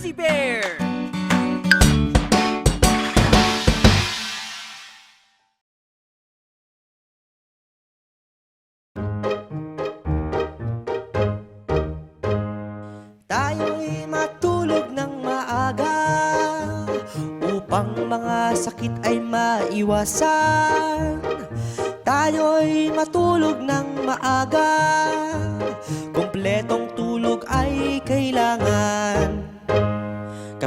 Bouncy Bear! Tayo'y matulog ng maaga Upang mga sakit ay maiwasan Tayo'y matulog ng maaga Kompletong tulog ay kailangan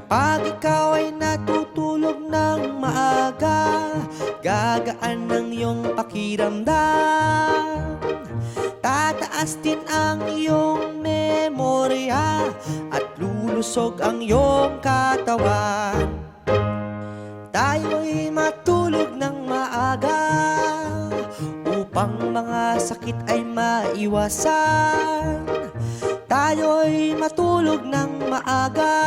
Kapag ikaw ay natutulog ng maaga Gagaan ng iyong pakiramdam. Tataas din ang iyong memorya At lulusog ang iyong katawan. Tayo'y matulog ng maaga Upang mga sakit ay maiwasan. Tayo'y matulog ng maaga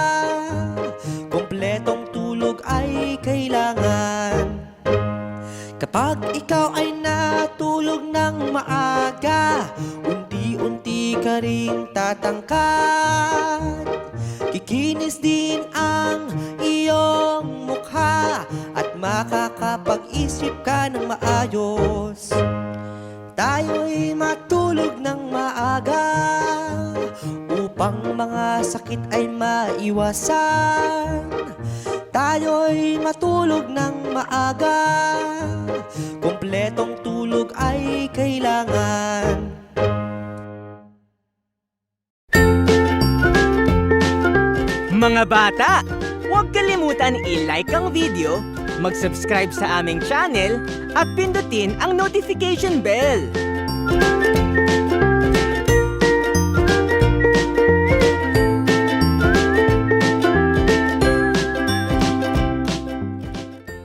Kapag ikaw ay natulog ng maaga Unti-unti ka rin tatangkad. Kikinis din ang iyong mukha At makakapag-isip ka ng maayos. Tayo'y matulog ng maaga Upang mga sakit ay maiwasan. Tayo'y matulog ng maaga Kompletong tulog ay kailangan Mga bata, huwag kalimutan i-like ang video, mag-subscribe sa aming channel, at pindutin ang notification bell.